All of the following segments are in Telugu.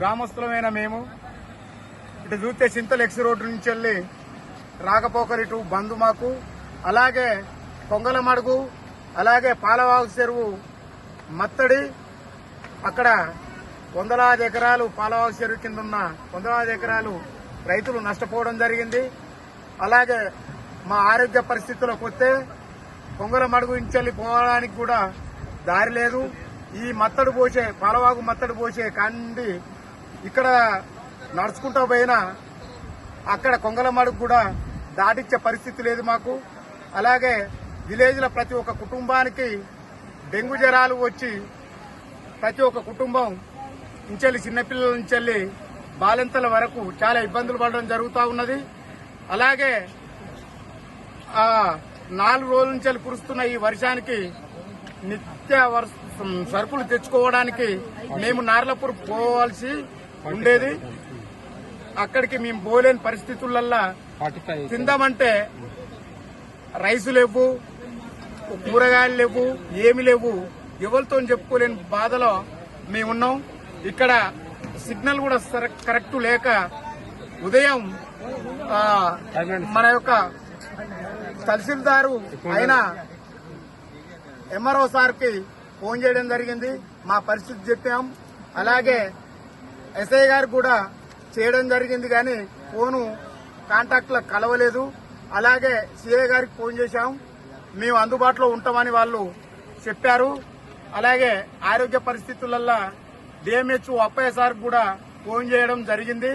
గ్రామస్తులమైన మేము ఇటు చూస్తే చింతలు ఎక్స్ రోడ్డు నుంచి వెళ్ళి రాకపోకలు ఇటు బంధు మాకు అలాగే కొంగలమడుగు అలాగే పాలవాగు చెరువు మత్తడి అక్కడ వందలాది ఎకరాలు పాలవాగు చెరువు కింద ఉన్న వందలాది ఎకరాలు రైతులు నష్టపోవడం జరిగింది. అలాగే మా ఆరోగ్య పరిస్థితులకు వస్తే పొంగల మడుగు ఇంచెల్లి పోవడానికి కూడా దారి లేదు. ఈ మత్తడు పోసే పాలవాగు మత్తడు పోసే కండి ఇక్కడ నడుచుకుంటూ పోయినా అక్కడ కొంగల మడుగు కూడా దాటిచ్చే పరిస్థితి లేదు మాకు. అలాగే విలేజ్లో ప్రతి ఒక్క కుటుంబానికి డెంగ్యూ జ్వరాలు వచ్చి ప్రతి ఒక్క కుటుంబం ఇంచెల్లి చిన్నపిల్లల నుంచెల్లి బాలింతల వరకు చాలా ఇబ్బందులు పడడం జరుగుతూ ఉన్నది. అలాగే నాలుగు రోజుల నుంచి కురుస్తున్న ఈ వర్షానికి నిత్య వర్- సరుకులు తెచ్చుకోవడానికి మేము నార్లపూర్ పోవాల్సి ఉండేది. అక్కడికి మేము పోలేని పరిస్థితులల్లా తిందామంటే రైసు లేవు కూరగాయలు లేవు ఏమి లేవు. ఎవరితో చెప్పుకోలేని బాధలో మేమున్నాం. ఇక్కడ సిగ్నల్ కూడా కరెక్ట్ లేక ఉదయం మన యొక్క తహసీల్దారు అయిన ఎంఆర్ఓ సార్కి ఫోన్ చేయడం జరిగింది. మా పరిస్థితి చెప్పాం. అలాగే ఎస్ఐ గారికి కూడా చేయడం జరిగింది కానీ ఫోను కాంటాక్ట్లో కలవలేదు. అలాగే సిఐ గారికి ఫోన్ చేశాం. మేము అందుబాటులో ఉంటామని వాళ్ళు చెప్పారు. అలాగే ఆరోగ్య పరిస్థితులల్లో డిఎంహెచ్ అప్పయ్య సార్ కూడా ఫోన్ చేయడం జరిగింది.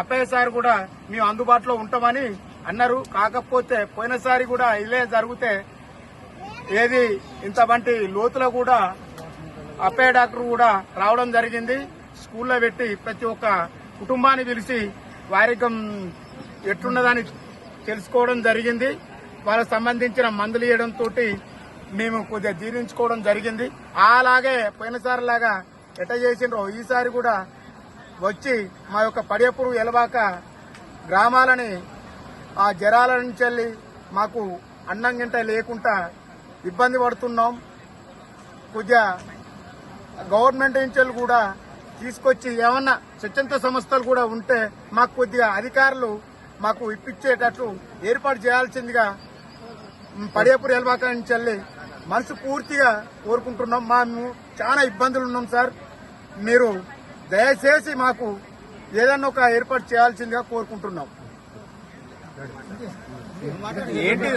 అప్పయ్య సార్ కూడా మేము అందుబాటులో ఉంటామని అన్నారు. కాకపోతే పోయినసారి కూడా ఇలే జరిగితే ఏది ఇంత వంటి లోతులో కూడా అప్పయ్య డాక్టర్ కూడా రావడం జరిగింది. స్కూల్లో పెట్టి ప్రతి ఒక్క కుటుంబాన్ని పిలిచి వారికం ఎట్లున్నదని తెలుసుకోవడం జరిగింది. వాళ్ళకు సంబంధించిన మందులు ఇవ్వడం తోటి మేము కొద్దిగా జీర్ణించుకోవడం జరిగింది. అలాగే పోయినసారి లాగా ఎట్ట చేసిండ్రో ఈసారి కూడా వచ్చి మా యొక్క పడియపురు ఎలవాక గ్రామాలని ఆ జరాల నుంచి వెళ్ళి మాకు అన్నం గింట లేకుండా ఇబ్బంది పడుతున్నాం. కొద్దిగా గవర్నమెంట్ నుంచి కూడా తీసుకొచ్చి ఏమన్నా స్వచ్ఛంద సంస్థలు కూడా ఉంటే మాకు కొద్దిగా అధికారులు మాకు ఇప్పించేటట్లు ఏర్పాటు చేయాల్సిందిగా పడియపురి ఎల్బాక నుంచి వెళ్ళి మనసు పూర్తిగా కోరుకుంటున్నాం. మేము చాలా ఇబ్బందులు ఉన్నాం సార్. మీరు దయచేసి మాకు ఏదన్నా ఒక ఏర్పాటు చేయాల్సిందిగా కోరుకుంటున్నాం. ఏంటి